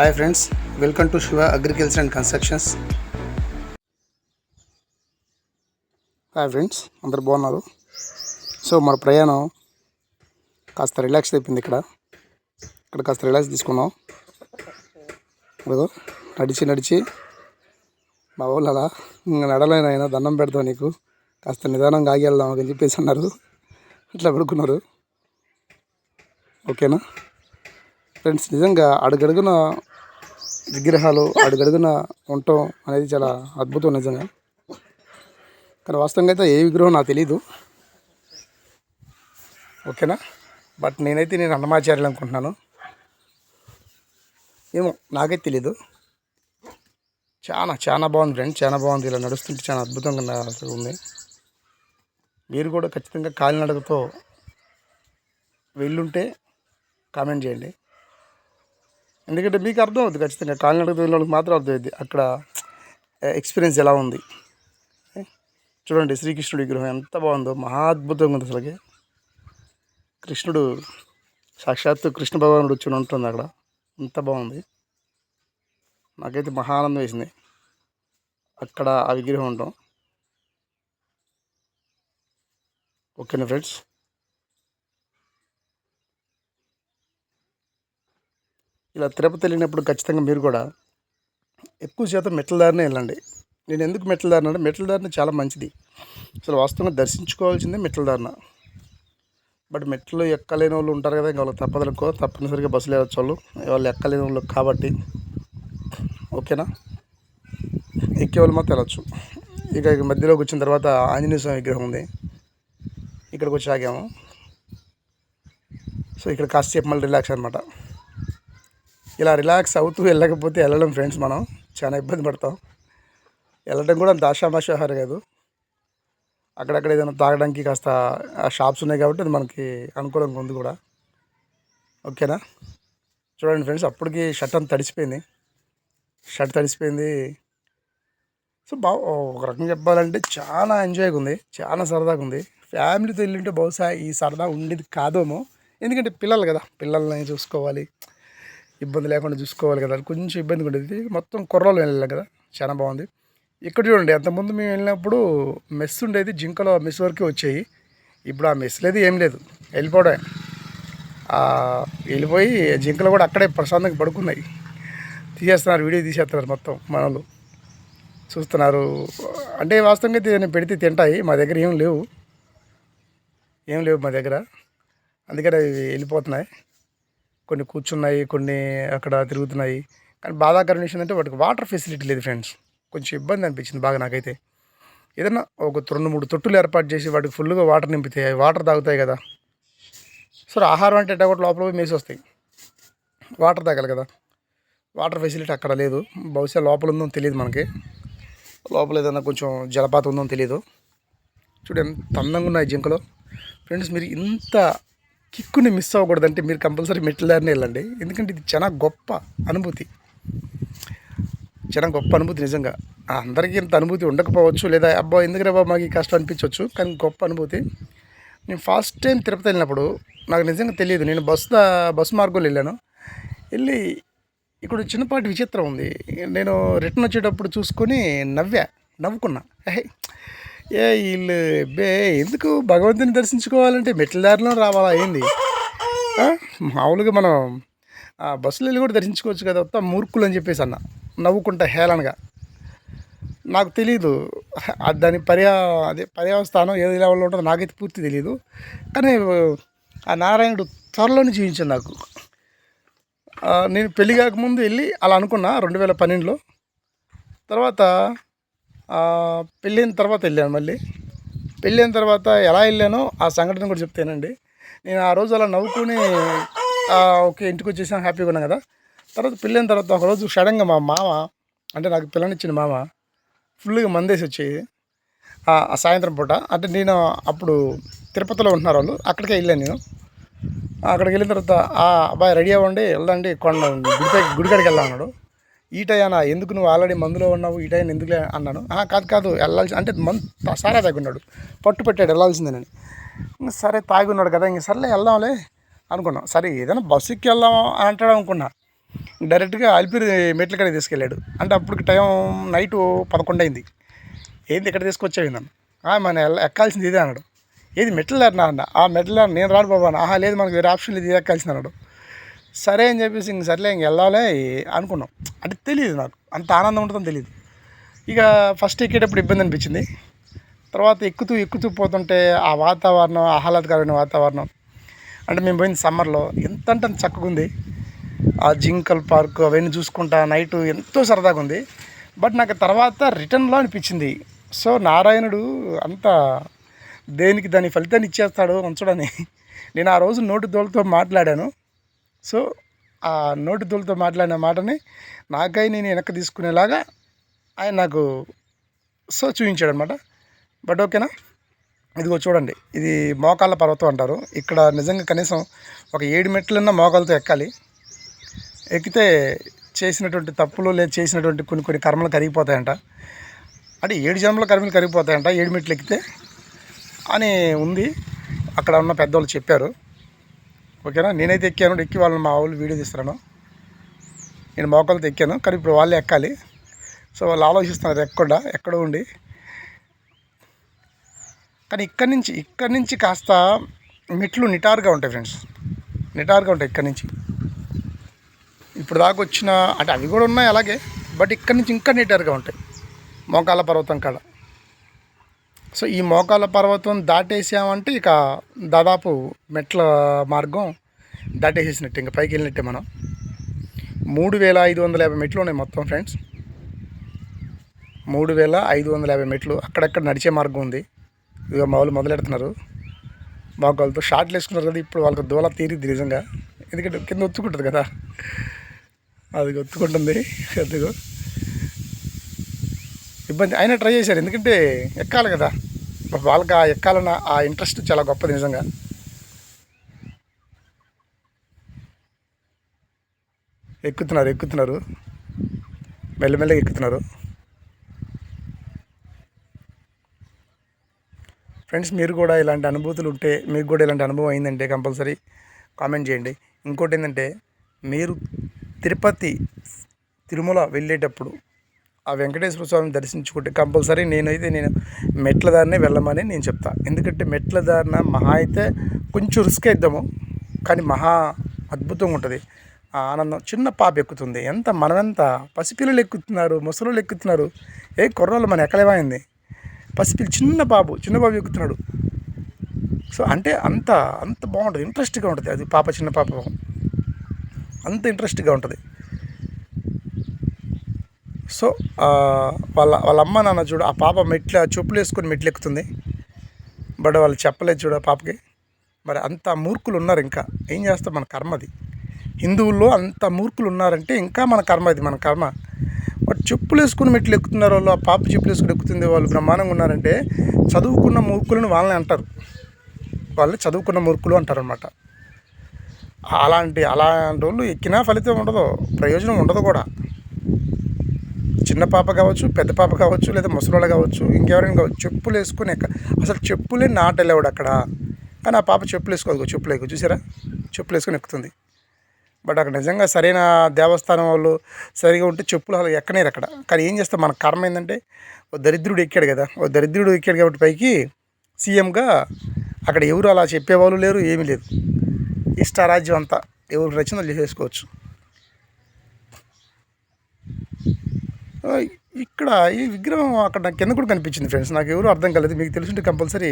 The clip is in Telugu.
Hi friends welcome to Shiva agriculture and constructions hi friends అందరు బాగున్నారు? సో మన ప్రయాణం కాస్త రిలాక్స్ అయిపోయింది ఇక్కడ. ఇక్కడ కాస్త రిలాక్స్ తీసుకున్నాం. ఇదిగో నడిచి నడిచి. మా వాళ్ళు అలా ఇంకా దండం పెడతాం నీకు. కాస్త నిదానంగా ఆగి వెళ్దాం అని చెప్పేసి అన్నారు. ఇట్లా పడుకున్నారు. ఓకేనా? ఫ్రెండ్స్ నిజంగా అడుగడుగున విగ్రహాలు అడుగడుగున ఉండటం అనేది చాలా అద్భుతం నిజంగా. కానీ వాస్తవంగా అయితే ఏ విగ్రహం నాకు తెలీదు. ఓకేనా? బట్ నేనైతే నేను అన్నమాచార్యులు అనుకుంటున్నాను. ఏమో నాకైతే తెలీదు. చాలా చాలా బాగుంది ఫ్రెండ్ చాలా బాగుంది. ఇలా నడుస్తుంటే చాలా అద్భుతంగా ఉంది. మీరు కూడా ఖచ్చితంగా కాలినడకతో వెళ్ళుంటే కామెంట్ చేయండి. ఎందుకంటే మీకు అర్థం అవుతుంది ఖచ్చితంగా కాలినడకతో వాళ్ళకి మాత్రం అర్థమవుతుంది అక్కడ ఎక్స్పీరియన్స్ ఎలా ఉంది. చూడండి శ్రీకృష్ణుడి విగ్రహం ఎంత బాగుందో మహాద్భుతంగా ఉంది అసలుకి. కృష్ణుడు సాక్షాత్తు కృష్ణ భగవానుడు వచ్చి ఉంటుంది అక్కడ. అంత బాగుంది. నాకైతే మహా ఆనందం వేసింది. అక్కడ ఆ విగ్రహం ఉండటం. ఓకేనా ఫ్రెండ్స్? ఇలా తిరుపతి వెళ్ళినప్పుడు ఖచ్చితంగా మీరు కూడా ఎక్కువ శాతం మెట్ల దారినే వెళ్ళండి. నేను ఎందుకు మెట్ల దారిన అంటే మెట్ల దారిన చాలా మంచిది. అసలు వాస్తవంగా దర్శించుకోవాల్సిందే మెట్ల దారిన. బట్ మెట్లు ఎక్కలేని వాళ్ళు ఉంటారు కదా ఇంకా వాళ్ళకి తప్పదనుకో తప్పనిసరిగా బస్సులు వెళ్ళచ్చు వాళ్ళు. వాళ్ళు ఎక్కలేని వాళ్ళు కాబట్టి. ఓకేనా? ఎక్కేవాళ్ళు మాత్రం వెళ్ళచ్చు. ఇక ఇక మధ్యలోకి వచ్చిన తర్వాత ఆంజనేయ స్వామి విగ్రహం ఉంది. ఇక్కడికి వచ్చి ఆగాము. సో ఇక్కడ కాసేపు మళ్ళీ రిలాక్స్ అనమాట ఇలా రిలాక్స్ అవుతూ వెళ్ళకపోతే వెళ్ళడం ఫ్రెండ్స్ మనం. చాలా ఇబ్బంది పడతాం. వెళ్ళడం కూడా అంత ఆషామాషాహార కాదు. అక్కడక్కడ ఏదైనా తాగడానికి కాస్త ఆ షాప్స్ ఉన్నాయి కాబట్టి అది మనకి అనుకూలంగా ఉంది కూడా. ఓకేనా? చూడండి ఫ్రెండ్స్ అప్పటికి షర్ట్ అంతా తడిసిపోయింది. షర్ట్ తడిసిపోయింది. సో బా ఒక రకంగా చెప్పాలంటే చాలా ఎంజాయ్గా ఉంది. చాలా సరదాగా ఉంది. ఫ్యామిలీతో వెళ్ళింటే బహుశా ఈ సరదా ఉండేది కాదేమో. ఎందుకంటే పిల్లలు కదా. పిల్లల్ని చూసుకోవాలి. ఇబ్బంది లేకుండా చూసుకోవాలి కదా కొంచెం ఇబ్బందిగా ఉండేది. మొత్తం కుర్రలు వెళ్ళాలి కదా చాలా బాగుంది. ఇక్కడ చూడండి అంతకుముందు మేము వెళ్ళినప్పుడు మెస్ ఉండేది జింకలో మెస్ వరకే వచ్చాయి. ఇప్పుడు ఆ మెస్ లేదు ఏం లేదు వెళ్ళిపోవడమే. వెళ్ళిపోయి జింకలు కూడా అక్కడే ప్రశాంతంగా పడుకున్నాయి. తీసేస్తున్నారు వీడియో తీసేస్తున్నారు మొత్తం మనలు చూస్తున్నారు. అంటే వాస్తవంగా నేను పెడితే తింటాయి మా దగ్గర ఏం లేవు. ఏం లేవు మా దగ్గర. అందుకని అవి వెళ్ళిపోతున్నాయి. కొన్ని కూర్చున్నాయి కొన్ని అక్కడ తిరుగుతున్నాయి. కానీ బాధాకరమైన విషయం అంటే వాటికి వాటర్ ఫెసిలిటీ లేదు ఫ్రెండ్స్. కొంచెం ఇబ్బంది అనిపించింది బాగా నాకైతే. ఏదన్నా ఒక రెండు మూడు తొట్టులు ఏర్పాటు చేసి వాటికి ఫుల్గా వాటర్ నింపితే అవి వాటర్ తాగుతాయి కదా. సరే ఆహారం అంటే ఎట్టా లోపల పోయి మేసి వస్తాయి. వాటర్ తాగాలి కదా. వాటర్ ఫెసిలిటీ అక్కడ లేదు. బహుశా లోపల ఉందో తెలియదు మనకి. లోపల ఏదైనా కొంచెం జలపాతం ఉందో తెలియదు. చూడండి ఎంత అందంగా ఉన్నాయి జింకలో. ఫ్రెండ్స్ మీరు ఇంత కిక్కుని మిస్ అవ్వకూడదంటే మీరు కంపల్సరీ మెట్లదారిని వెళ్ళండి. ఎందుకంటే ఇది చాలా గొప్ప అనుభూతి. చాలా గొప్ప అనుభూతి నిజంగా. అందరికీ ఇంత అనుభూతి ఉండకపోవచ్చు లేదా అబ్బా ఎందుకు బాబు మాకు ఈ కష్టం అనిపించవచ్చు కానీ గొప్ప అనుభూతి. నేను ఫస్ట్ టైం తిరుపతి వెళ్ళినప్పుడు నాకు నిజంగా తెలియదు. నేను బస్సు దా- బస్సు మార్గంలో వెళ్ళాను. వెళ్ళి ఇక్కడ చిన్నపాటి విచిత్రం ఉంది. నేను రిటర్న్ వచ్చేటప్పుడు చూసుకొని నవ్వా నవ్వుకున్నా. ఏహే, ఏ వీళ్ళు బే ఎందుకు భగవంతుని దర్శించుకోవాలంటే మెట్ల దారిలో రావాలా ఏంది? మామూలుగా మనం ఆ బస్సులు వెళ్ళి కూడా దర్శించుకోవచ్చు కదా మొత్తం మూర్ఖులు అని చెప్పేసి అన్న. నవ్వుకుంటా హేళనగా. నాకు తెలియదు దాని పర్యా అదే పర్యావస్థానం ఏది లెవెల్లో ఉంటుందో నాకైతే పూర్తి తెలియదు కానీ ఆ నారాయణుడు త్వరలోనే జీవించాను నాకు. నేను పెళ్ళి కాకముందు వెళ్ళి అలా అనుకున్నా రెండు వేల పన్నెండులో. తర్వాత పెళ్ళైన తర్వాత వెళ్ళాను మళ్ళీ. పెళ్ళైన తర్వాత ఎలా వెళ్ళానో ఆ సంఘటన కూడా చెప్తానండి. నేను ఆ రోజు అలా నవ్వుకుని ఓకే ఇంటికి వచ్చేసాను హ్యాపీగా ఉన్నాను కదా. తర్వాత పెళ్ళైన తర్వాత ఒకరోజు సడన్గా మా మామ అంటే నాకు పిల్లనిచ్చిన మామ ఫుల్గా మందేసి వచ్చేది ఆ సాయంత్రం పూట అంటే నేను అప్పుడు తిరుపతిలో ఉంటున్నారు వాళ్ళు అక్కడికే వెళ్ళాను నేను. అక్కడికి వెళ్ళిన తర్వాత ఆ అబ్బాయి రెడీ అవ్వండి వెళ్దండి కొండ గుడిపై గుడికాడికి వెళ్దాం అన్నాడు. ఈ టైనా ఎందుకు నువ్వు ఆల్రెడీ మందులో ఉన్నావు? ఈ టైం ఎందుకు అన్నాను కాదు కాదు వెళ్ళాల్సి అంటే మందు సారా తాగున్నాడు. పట్టు పెట్టాడు వెళ్ళాల్సిందేనని. ఇంకా సరే తాగి ఉన్నాడు కదా ఇంక సర్లే వెళ్దాంలే అనుకున్నాం. సరే ఏదైనా బస్సు ఎక్కి వెళ్దాం అని అంటాడు అనుకున్నా. డైరెక్ట్గా అలిపిరి మెట్ల కడ తీసుకెళ్ళాడు. అంటే అప్పటికి టైం నైట్ పదకొండు అయింది. ఏంది ఇక్కడ తీసుకొచ్చావు నన్ను? "ఆ, మన ఎక్కాల్సింది ఇదే అన్నాడు. ఏది మెట్లు నా అన్న? ఆ మెట్లు నేను రాను బాబా ఆహా లేదు మనకు వేరే ఆప్షన్ లేదు ఇది ఎక్కాల్సింది అన్నాడు. సరే అని చెప్పేసి ఇంక సర్లే ఇంక వెళ్ళాలి అనుకున్నాం. అంటే తెలియదు నాకు. అంత ఆనందం ఉంటుందని తెలియదు ఇక ఫస్ట్ ఎక్కేటప్పుడు ఇబ్బంది అనిపించింది. తర్వాత ఎక్కుతూ ఎక్కుతూ పోతుంటే ఆ వాతావరణం ఆహ్లాదకరమైన వాతావరణం. అంటే మేము పోయింది సమ్మర్లో. ఎంత అంటే అంత చక్కగా ఉంది. ఆ జింకల్ పార్క్ అవన్నీ చూసుకుంటా నైట్ ఎంతో సరదాగా ఉంది. బట్ నాకు తర్వాత రిటర్న్లో అనిపించింది. సో నారాయణుడు అంత దేనికి దాని ఫలితాన్ని ఇచ్చేస్తాడు ఉంచడని నేను ఆ రోజు నోటి దోలతో మాట్లాడాను. సో ఆ నోటిదులతో మాట్లాడిన మాటని నాకై నేను వెనక్కి తీసుకునేలాగా ఆయన నాకు సో చూపించాడు అనమాట బట్ ఓకేనా? ఇదిగో చూడండి. ఇది మోకాళ్ళ పర్వతం అంటారు. ఇక్కడ నిజంగా కనీసం ఒక ఏడు మెట్లున్న మోకాళ్ళతో ఎక్కాలి. ఎక్కితే చేసినటువంటి తప్పులు లేదా చేసినటువంటి కొన్ని కొన్ని కర్మలు కరిగిపోతాయంట. అంటే ఏడు జన్మల కర్మలు కరిగిపోతాయంట. ఏడు మెట్లు ఎక్కితే అని ఉంది. అక్కడ ఉన్న పెద్దవాళ్ళు చెప్పారు. ఓకేనా? నేనైతే ఎక్కాను. ఎక్కి వాళ్ళని మా వాళ్ళు వీడియో తీస్తున్నాను నేను మోకాలతో ఎక్కాను. కానీ ఇప్పుడు వాళ్ళే ఎక్కాలి. సో వాళ్ళు ఆలోచిస్తున్నారు ఎక్కకుండా ఎక్కడో ఉండి. కానీ ఇక్కడి నుంచి ఇక్కడి నుంచి కాస్త మెట్లు నిటారుగా ఉంటాయి ఫ్రెండ్స్. నిటారుగా ఉంటాయి ఇక్కడి నుంచి. ఇప్పుడు దాకా వచ్చిన అంటే అవి కూడా ఉన్నాయి అలాగే బట్ ఇక్కడి నుంచి ఇంకా నిటారుగా ఉంటాయి. మోకాల పర్వతం కాడ. సో ఈ మోకాల పర్వతం దాటేసామంటే ఇక దాదాపు మెట్ల మార్గం దాటేసేసినట్టు ఇంకా పైకి వెళ్ళినట్టే మనం. మూడు వేల ఐదు వందల యాభై మెట్లు ఉన్నాయి మొత్తం ఫ్రెండ్స్. మూడు వేల ఐదు వందల యాభై మెట్లు అక్కడక్కడ నడిచే మార్గం ఉంది. ఇక మొదలు మొదలెడుతున్నారు. మోకాలతో షార్ట్లు వేసుకున్నారు కదా ఇప్పుడు వాళ్ళకి దూల తీరిద్ది నిజంగా. ఎందుకంటే కింద ఒత్తుకుంటుంది కదా. అది ఒత్తుకుంటుంది. అదిగో. ఇబ్బంది అయినా ట్రై చేశారు. ఎందుకంటే ఎక్కాలి కదా. వాళ్ళకి ఆ ఎక్కాలన్న ఆ ఇంట్రెస్ట్ చాలా గొప్పది నిజంగా. ఎక్కుతున్నారు ఎక్కుతున్నారు. మెల్లమెల్లగా ఎక్కుతున్నారు. ఫ్రెండ్స్ మీరు కూడా ఇలాంటి అనుభూతులు ఉంటే మీకు కూడా ఇలాంటి అనుభవం అయిందంటే కంపల్సరీ కామెంట్ చేయండి. ఇంకోటి ఏంటంటే మీరు తిరుపతి తిరుమల వెళ్ళేటప్పుడు ఆ వెంకటేశ్వర స్వామిని దర్శించుకుంటే కంపల్సరీ నేనైతే నేను మెట్ల దారినే వెళ్ళమని నేను చెప్తా. ఎందుకంటే మెట్ల దారిన మహా అయితే కొంచెం రిస్క్ ఇద్దాము కానీ మహా అద్భుతంగా ఉంటుంది. ఆ ఆనందం చిన్న పాప ఎక్కుతుంది. ఎంత మనమెంత పసిపిల్లలు ఎక్కుతున్నారు ముసలోళ్ళు ఎక్కుతున్నారు ఏ కుర్రోళ్ళు మన ఎక్కలేమైంది. పసిపిల్లి చిన్న బాబు చిన్న బాబు ఎక్కుతున్నాడు. సో అంటే అంత అంత బాగుంటుంది. ఇంట్రెస్ట్గా ఉంటుంది. అది పాప చిన్న పాప. అంత ఇంట్రెస్ట్గా ఉంటుంది. సో వాళ్ళ వాళ్ళ అమ్మ నాన్న చూడు ఆ పాప మెట్ల చెప్పులు వేసుకొని మెట్లు ఎక్కుతుంది బట్ వాళ్ళు చెప్పలేదు చూడు ఆ పాపకి. మరి అంత మూర్ఖులు ఉన్నారు ఇంకా. ఏం చేస్తాం? మన కర్మది హిందువుల్లో అంత మూర్ఖులు ఉన్నారంటే ఇంకా మన కర్మ ఇది మన కర్మ. బట్ చెప్పులు వేసుకుని మెట్లు ఎక్కుతున్నారు వాళ్ళు ఆ పాప చెప్పులు వేసుకుని ఎక్కుతుంది వాళ్ళు బ్రహ్మాండంగా ఉన్నారంటే చదువుకున్న మూర్ఖులను వాళ్ళని అంటారు. వాళ్ళు చదువుకున్న మూర్ఖులు అంటారు అనమాట అలాంటి అలాంటి వాళ్ళు ఎక్కినా ఫలితం ఉండదు ప్రయోజనం ఉండదు కూడా. చిన్న పాప కావచ్చు పెద్ద పాప కావచ్చు లేదా ముసలోళ్ళు కావచ్చు ఇంకెవరైనా కావచ్చు చెప్పులు వేసుకుని ఎక్క అసలు చెప్పులే నాటలేవాడు అక్కడ? కానీ ఆ పాప చెప్పులు వేసుకోదు చెప్పులు ఎక్కువ చూసారా? చెప్పులు వేసుకొని ఎక్కుతుంది. బట్ అక్కడ నిజంగా సరైన దేవస్థానం వాళ్ళు సరిగా ఉంటే చెప్పులు అసలు ఎక్కనేరు అక్కడ. కానీ ఏం చేస్తాం మన కర్మ ఏంటంటే ఓ దరిద్రుడు ఎక్కాడు కదా ఓ దరిద్రుడు ఎక్కాడు కాబట్టి పైకి సీఎంగా అక్కడ ఎవరు అలా చెప్పేవాళ్ళు లేరు ఏమీ లేదు. ఇష్టారాజ్యం అంతా ఎవరు రచనలు చేసుకోవచ్చు ఇక్కడ ఈ విగ్రహం అక్కడ కింద కూడా కనిపించింది ఫ్రెండ్స్ నాకు ఎవరు అర్థం కాలేదు. మీకు తెలిసింటే కంపల్సరీ